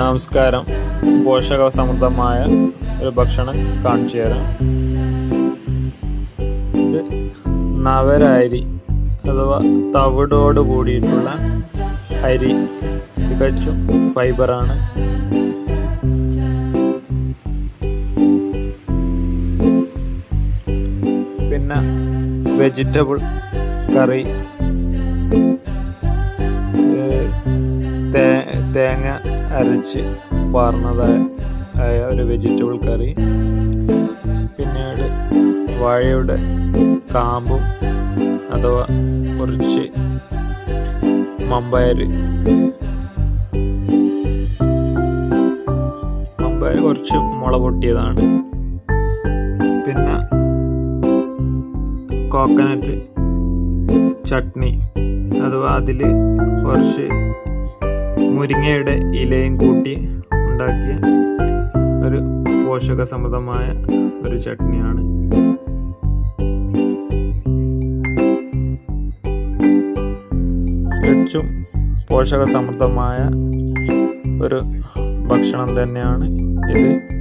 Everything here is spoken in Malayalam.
നമസ്കാരം. പോഷക സമൃദ്ധമായ ഒരു ഭക്ഷണം കാണിച്ചു തരാം. ഇത് നവരരി അഥവാ തവിടോട് കൂടിയിട്ടുള്ള അരി. തികച്ചും ഫൈബറാണ് പിന്നെ വെജിറ്റബിൾ കറി. തേങ്ങ അരച്ച് പാർന്നതായ ആയ ഒരു വെജിറ്റബിൾ കറി. പിന്നീട് വാഴയുടെ കാമ്പും അഥവാ കുറച്ച് മമ്പയർ. മമ്പയർ കുറച്ച് മുള പൊട്ടിയതാണ്. പിന്നെ കോക്കനട്ട് ചട്നി അഥവാ അതിൽ കുറച്ച് മുരിങ്ങയുടെ ഇലയും കൂട്ടി ഉണ്ടാക്കിയ ഒരു പോഷക സമൃദ്ധമായ ഒരു ചട്നിയാണ്. തികച്ചും പോഷക സമൃദ്ധമായ ഒരു ഭക്ഷണം തന്നെയാണ് ഇത്.